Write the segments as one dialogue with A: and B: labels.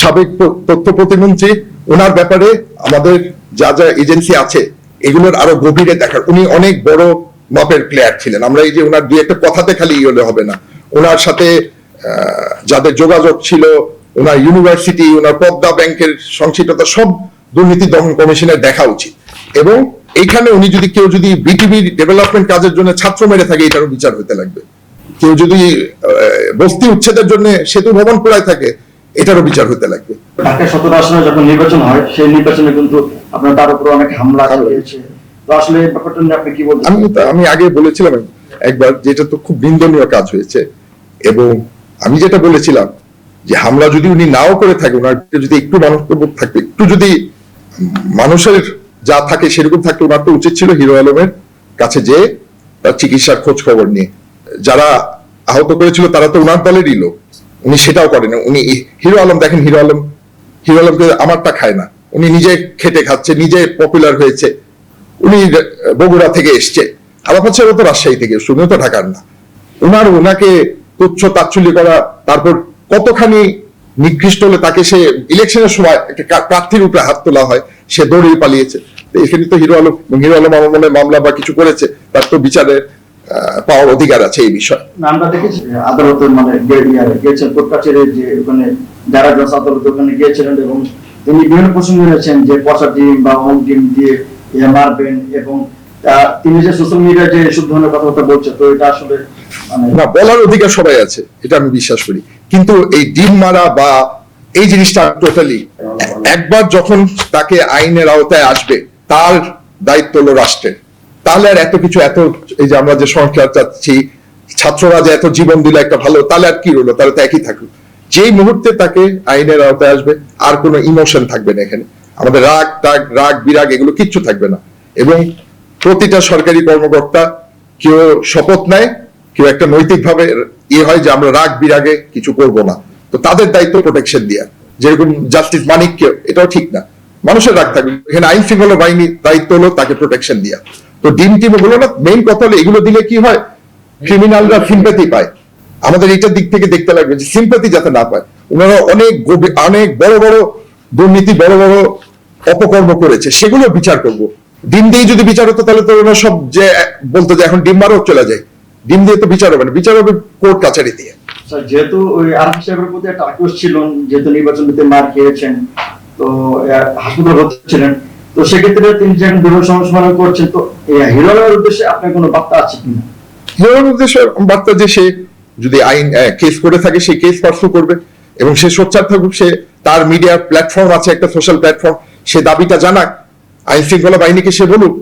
A: সাবেক তথ্য প্রতিমন্ত্রী, ওনার ব্যাপারে আমাদের যা যা এজেন্সি আছে, এগুলোর আরও গভীরে দেখার। উনি অনেক বড় মাপের প্লেয়ার ছিলেন। আমরা এই যে ওনার দুই একটা কথাতে খালি ই হলে হবে না। ওনার সাথে যাদের যোগাযোগ ছিল, ওনার ইউনিভার্সিটি ওনার পদ্মা ব্যাংকের সংশ্লিষ্টতা সব দুর্নীতি দমন কমিশনের দেখা উচিত। এবং এইখানে উনি যদি কেউ যদি বিটিভি ডেভেলপমেন্ট কাজের জন্য ছাত্র মেরে থাকে, এটারও বিচার হতে লাগবে। কেউ যদি বস্তি উচ্ছেদের জন্য সেতু ভবন পোড়ায় থাকে এটারও বিচার হতে লাগবে।
B: ঢাকা সতেরো আসনে যখন নির্বাচন হয় সেই নির্বাচনে কিন্তু আপনার তার উপর অনেক হামলা হয়েছে তো আসলে ব্যাপারটা নিয়ে আপনি কি বলতে
A: আমি আমি আগে বলেছিলাম একবার যেটা তো খুব নিন্দনীয় কাজ হয়েছে এবং আমি যেটা বলেছিলাম যে হামলা যদি উনি নাও করে থাকে ওনার যদি একটু মানববোধ থাকবে একটু যদি মানুষের যা থাকে সেরকম থাকলে ওনার তো উচিত ছিল হিরো আলমের কাছে যে তার চিকিৎসার খোঁজ খবর নিয়ে। যারা আহত করেছিল তারা তো ওনার দলেরই লোক। উনি সেটাও করেন। উনি হিরো আলম দেখেন, হিরো আলম, হিরো আলমকে আমারটা খায় না। উনি নিজে খেটে খাচ্ছে, নিজে পপুলার হয়েছে। উনি বগুড়া থেকে এসছে। আলাপ ও তো রাজশাহী থেকে উনিও তো ঢাকার না। ওনার ওনাকে তুচ্ছ তাচ্ছল্য করা, তারপর কতখানি নিকৃষ্ট হলে তাকে সে ইলেকশনের সময় একটা প্রার্থীর উপরে হাত তোলা হয়, সে দৌড়িয়ে পালিয়েছে। এখানে তো হিরো আলম হিরো আলম আমার মনে মামলা বা কিছু করেছে, তার তো বিচারের পাওয়ার অধিকার আছে এই বিষয়ে।
B: আমরা দেখেছি আদালতের মানে গিয়েছেন কাছারির যে ওখানে যারা জজ আদালত ওখানে গিয়েছিলেন এবং তিনি বিভিন্ন প্রসঙ্গ রয়েছেন যে পচা ডিম বা হোম ডিম দিয়ে মারবেন এবং তিনি যে সোশ্যাল মিডিয়ায় যে এসব ধরনের কথাবার্তা বলছে তো এটা আসলে মানে
A: না বলার অধিকার সবাই আছে এটা আমি বিশ্বাস করি। কিন্তু এই ডিম মারা বা এই জিনিসটা টোটালি একবার যখন তাকে আইনের আওতায় আসবে তার দায়িত্ব হলো রাষ্ট্রের। তাহলে আর এত কিছু, এত এই যে আমরা যে সংস্কার চাচ্ছি, ছাত্ররা যে এত জীবন দিলে একটা ভালো, তাহলে আর কি রইল? তাহলে তো একই থাকুক। যেই মুহূর্তে তাকে আইনের আওতায় আসবে, আর কোনো ইমোশন থাকবে না এখানে। আমাদের রাগ, টাগ, রাগ, বিরাগ এগুলো কিচ্ছু থাকবে না। এবং প্রতিটা সরকারি কর্মকর্তা কেউ শপথ নেয়, কেউ একটা নৈতিক ভাবে ইয়ে হয় যে আমরা রাগ, বিরাগে কিছু করব না। তো তাদের দায়িত্ব প্রোটেকশন দেওয়া যেরকম জাস্টিস মানিককে এটাও ঠিক না। মানুষের রাগ থাকবে। এখানে আইন শৃঙ্খলা বাহিনীর দায়িত্ব হলো তাকে প্রোটেকশন দেওয়া তো ডিম টিমগুলো না মেইন কথা হলো এগুলো দিলে কি হয়? ক্রিমিনালরা সিম্পাতি পায়। আমাদের এইটার দিক থেকে দেখতে লাগবে যে সিম্পাতি যাতে না পায়। ওনারা অনেক অনেক বড় বড় দুর্নীতি, বড় বড় অপকর্ম করেছে, সেগুলো বিচার করব। ডিম দিয়ে যদি বিচার হতো, তাহলে তো ওনারা সব যে, বলতো যে এখন ডিম মারও চলে যায়। ডিম দিয়ে তো বিচার হবে না, বিচার হবে কোর্ট কাছারি দিয়ে।
B: যেহেতু ওই আরফ সাহেবের প্রতি একটা আক্রোশ ছিল, যেহেতু নির্বাচনীতে মার খেয়েছেন, তো হাসপাতালে ভর্তি ছিলেন তো সেক্ষেত্রে তিনি যখন দীর্ঘ সংস্মরণ করছেন তো হিরোর উদ্দেশ্যে আপনার কোনো বার্তা আছে কিনা?
A: হিরোর উদ্দেশ্য বার্তা যে সে যদি আইন কেস করে থাকে সেই কেস পার্সু করবে এবং সে সোচ্চার থাকুক সে তার মিডিয়া প্ল্যাটফর্ম আছে একটা সোশ্যাল প্ল্যাটফর্ম সে দাবিটা জানাক আইন শৃঙ্খলা বাহিনীকে সে বলুক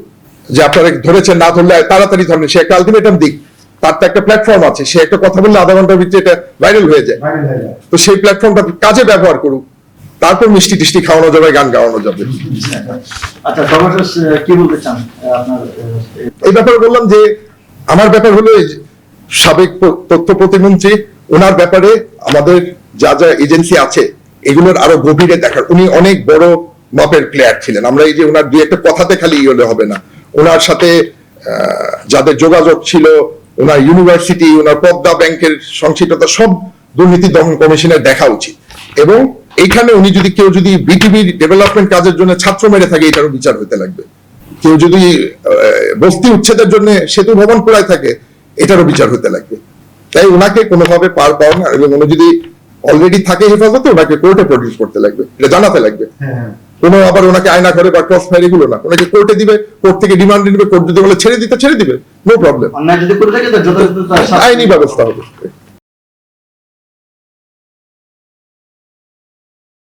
A: যে আপনারা ধরেছেন না ধরলে তাড়াতাড়ি ধরেন সে একটা আলটিমেটাম দিক তার তো একটা প্ল্যাটফর্ম আছে সে একটা কথা বললে আধা ঘণ্টার ভিতরে এটা ভাইরাল হয়ে যায়। তো সেই প্ল্যাটফর্মটা কাজে ব্যবহার করুক। তারপর মিষ্টি টিষ্টি খাওয়ানো যাবে গান গাওয়ানো যাবে।
B: আচ্ছা সর্বশেষ কি বলতে চান আপনার
A: এই ব্যাপারে বললাম যে আমার ব্যাপার হলো সাবেক তথ্য প্রতিমন্ত্রী ওনার ব্যাপারে আমাদের যা যা এজেন্সি আছে এগুলোর আরও গভীরে দেখার। উনি অনেক বড় মাপের প্লেয়ার ছিলেন। আমরা এই যে ওনার দুই একটা কথাতে খালি ই হলে হবে না। ওনার সাথে যাদের যোগাযোগ ছিল ওনার ইউনিভার্সিটি ওনার পদ্মা ব্যাংকের সংশ্লিষ্টতা সব দুর্নীতি দমন কমিশনের দেখা উচিত। এবং এইখানে উনি যদি কেউ যদি বিটিভি ডেভেলপমেন্ট কাজের জন্য ছাত্র মেরে থাকে এটারও বিচার হতে লাগবে। কেউ যদি বস্তি উচ্ছেদের জন্য সেতু ভবন পোড়ায় থাকে এটারও বিচার হতে লাগবে। তাই ওনাকে কোনোভাবে পার পাওয়া না এবং উনি যদি অলরেডি থাকে হেফাজতে ওনাকে কোর্টে প্রডিউস করতে লাগবে এটা জানাতে লাগবে। কোনো আবার ওনাকে আয়না করে বা ক্রস ফায়ার এগুলো না ওনাকে কোর্টে দিবে কোর্ট থেকে ডিমান্ড নিবে কোর্ট যদি বলে ছেড়ে দিতে ছেড়ে দিবে নো প্রবলেম আইনি ব্যবস্থা হবে।